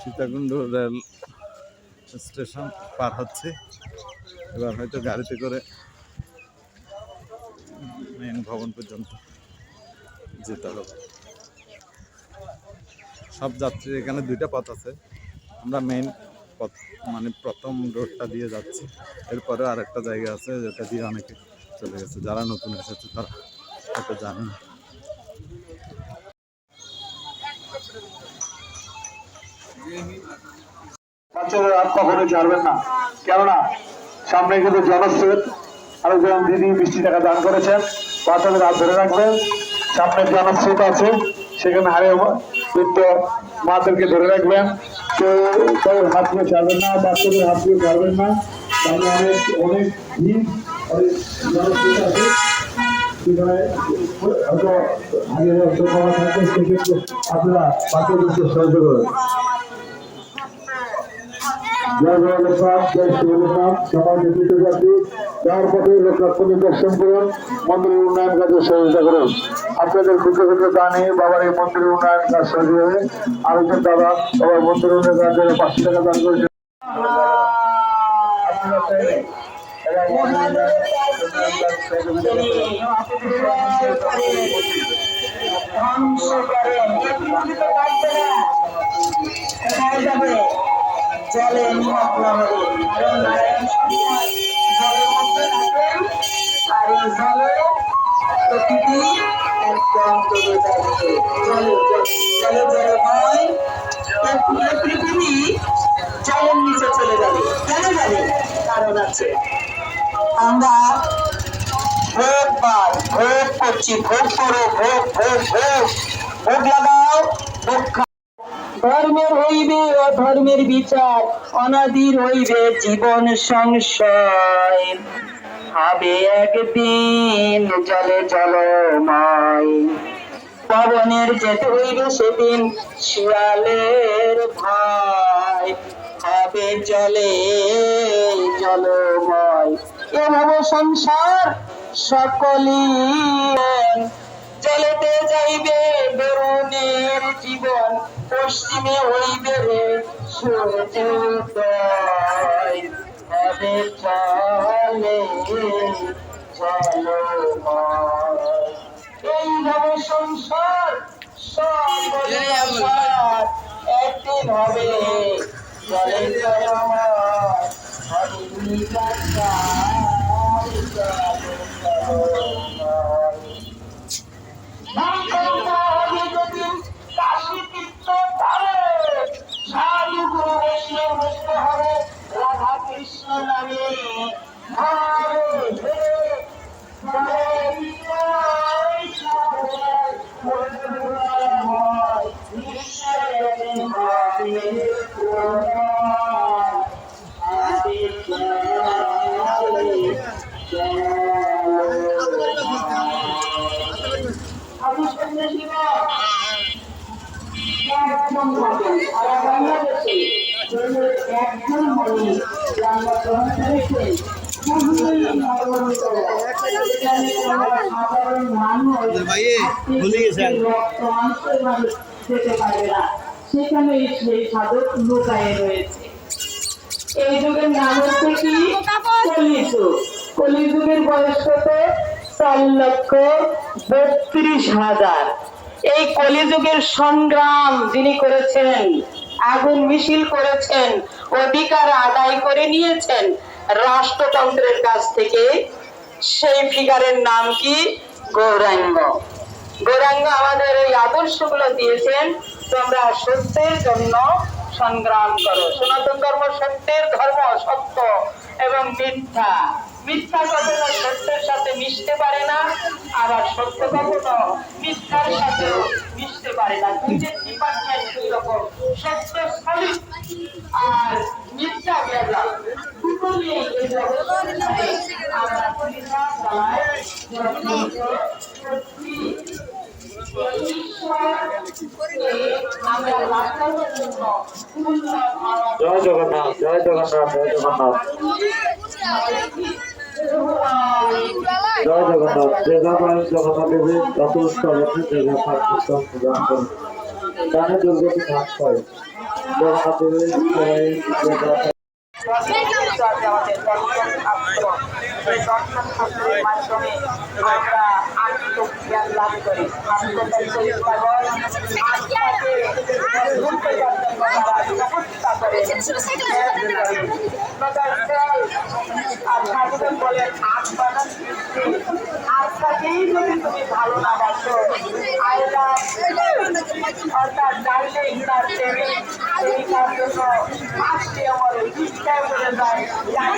Sitakunda rail station পার হচ্ছে। এবার হয়তো গাড়িতে করে মেন ভবন পর্যন্ত যেতে হবে। সব যাত্রী এখানে দুইটা পথ আছে। আমরা মেইন পথ মানে প্রথম রোডটা দিয়ে যাচ্ছি। এরপরে আরেকটা জায়গা আছে, যেটা দিয়ে অনেকে চলে গেছে। যারা নতুন এসেছে তারা হয়তো জানে না। বাচ্চাদের হাত কখনো ছাড়বেন না। কেননা, সামনে কিন্তু জনস্রোত আরেকজন দিদি বৃষ্টি টাকা দান করেছেন। বাচ্চাদের হাত ধরে রাখবেন। সামনে জনস্রোত আছে, সেখানে হারে বৃদ্ধ মাদেরকে ধরে রাখবেন। কেউ কারোর হাত দিয়ে ছাড়বেন না, বাচ্চাদের হাত দিয়ে ছাড়বেন না। সামনে অনেক অনেক ভিড় আছে। আপনারা বাচ্চাদেরকে করবেন। যার পথে লোকনাথ দর্শন করুন মন্দিরের উন্নয়ন কাজে সহযোগিতা করুন আপনাদের ক্ষুদ্র ক্ষুদ্র দানে বাবার এই মন্দিরের উন্নয়ন কাজ সহযোগী হবে আরেকজন দাদা বাবার মন্দির উন্নয়ন কাজে পাঁচশো টাকা দান করেছেন আপনারা চাইলে জলে নিমগ্ন হবে কারণ নারায়ণ জলের মধ্যে থাকেন আর এই জলে প্রকৃতি একদম ডুবে যাচ্ছে জলে জলে জলে ভয় এই পৃথিবী জলের নিচে চলে যাবে কেন যাবে কারণ আছে আমরা ভোগ পাই ভোগ করছি ভোগ করো ভোগ ভোগ ভোগ ভোগ লাগাও ভোগ। ধর্মের হইবে অধর্মের বিচার, অনাদির হইবে জীবন সংশয়। হবে একদিন জলে জলময়। পবনের যেতে হইবে সেদিন শিয়ালের ভাই হবে জলে জলময়। এভাবে সংসার সকলই জলেতে যাইবে বেরুনের জীবন পশ্চিমে হইবে রে সূর্যোদয় হবে চলে এইভাবে সংসার একদিন হবে জলে জলময় জলময় রাধা কৃষ্ণ নামে আমি সন্ন্যাসী নয় একজন থাকেন আর বাংলাদেশে জন্মের একজন মনি বাংলা গ্রহণ করেছেন খুবই মর্মান্বিত। সেখানে কোনো সাধারণ মানুষ রক্ত মাংসের মানুষ কলিযুগের বয়স কত? চার লক্ষ বত্রিশ হাজার। এই কলিযুগের সংগ্রাম যিনি করেছেন, আগুন মিছিল করেছেন, অধিকার আদায় করে নিয়েছেন রাষ্ট্রতন্ত্রের কাছ থেকে সেই ফিগারের নাম কি? গৌরাঙ্গ। গৌরাঙ্গ আমাদের এই আদর্শগুলো দিয়েছেন, তোমরা সত্যের জন্য সংগ্রাম করো। সনাতন ধর্ম সত্যের ধর্ম, সত্য এবং মিথ্যা। মিথ্যা কখনো সত্যের সাথে মিশতে পারে না, আবার সত্য কখনো মিথ্যার সাথে মিশতে পারে না। দুইটা ডিপার্টমেন্ট সত্য। আর মিথ্যা গেলা দুটো নিয়ে এই জগৎ আমরা পরীক্ষা চালাই সত্যি জয় জগন্নাথ জয় জগন্নাথ জয় জগন্নাথ জয় জগন্নাথ যে জগন্নাথ জগন্নাথ দেবী যত উৎসব আছে যে প্রদান করুন তাহলে দুর্গতি হ্রাস পায় হাতে সবাই দর্শন শাস্ত্রের মাধ্যমে আমরা লাভ আত্মাকে যাচ্ছেন ব্যবস্থা করে বলেন আত্মানার সৃষ্টি আত্মাকেই যদি ভালো না বাসো অর্থাৎ ডাইলে হিরার প্রেমে সেই তার জন্য আমার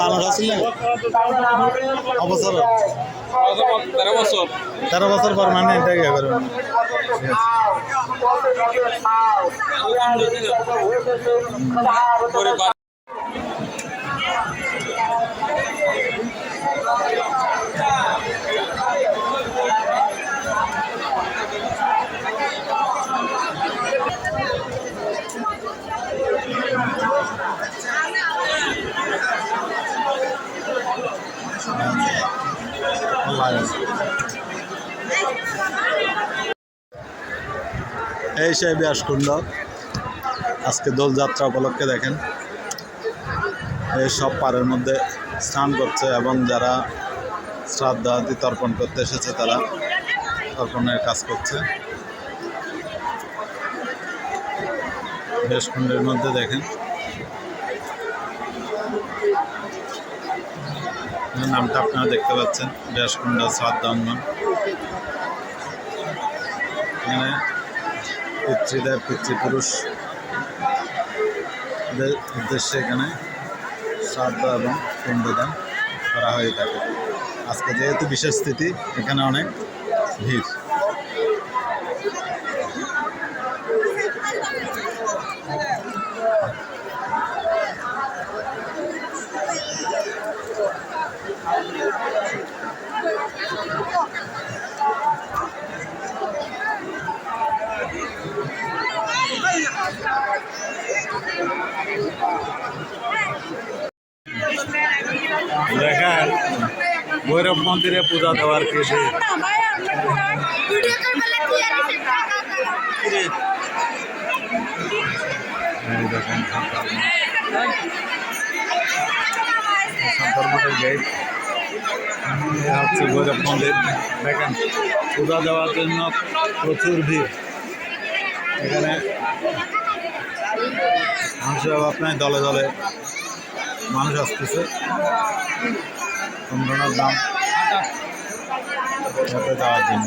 মানুষ আসলে তখন আমাদের অবসর। তেরো বছর তেরো বছর পর মানে এটা ইয়ে করবেন এই সেই ব্যাসকুণ্ড। আজকে দোলযাত্রা উপলক্ষে দেখেন এই সব পাড়ের মধ্যে স্নান করছে এবং যারা শ্রাদ্ধাদি তর্পণ করতে এসেছে তারা তর্পণের কাজ করছে। ব্যাসকুণ্ডের মধ্যে দেখেন নামটা আপনারা দেখতে পাচ্ছেন, ব্যাসকুণ্ড শ্রাদ্ধাঙ্গন এখানে পিতৃদেব পিতৃপুরুষ উদ্দেশ্যে এখানে শ্রাদ্ধ এবং পিণ্ডদান করা হয়ে থাকে। আজকে যেহেতু বিশেষ স্থিতি এখানে অনেক ভিড়। ভৈরব মন্দিরে পূজা দেওয়ার কেসে গেট। হচ্ছে ভৈরব মন্দির। দেখেন, পূজা দেওয়ার জন্য প্রচুর ভিড়। এখানে মানুষের অভাব নাই, দলে দলে মানুষ আসতেছে। চন্দনার দাম। যাওয়ার জন্য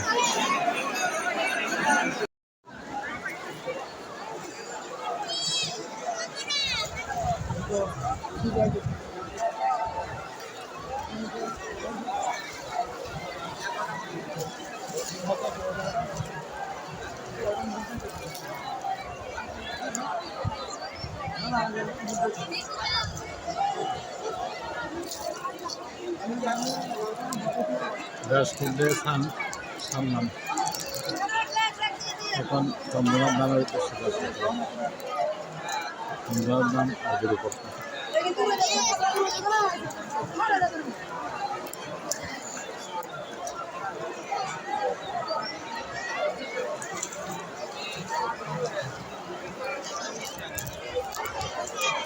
রাজকুণ্ডে স্থান সামলাম এখন চন্দ্রনাথ নামের উদ্দেশ্যে যাচ্ছে চন্দ্রনাথ নাম আগের উপর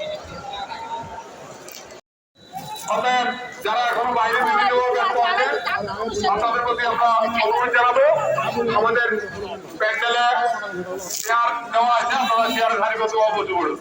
অতএব আমরা অনুরোধ জানাব আমাদের প্যান্ডেলে চেয়ার নেওয়া আছে আপনারা চেয়ার ধারে করতে অবশ্য চলল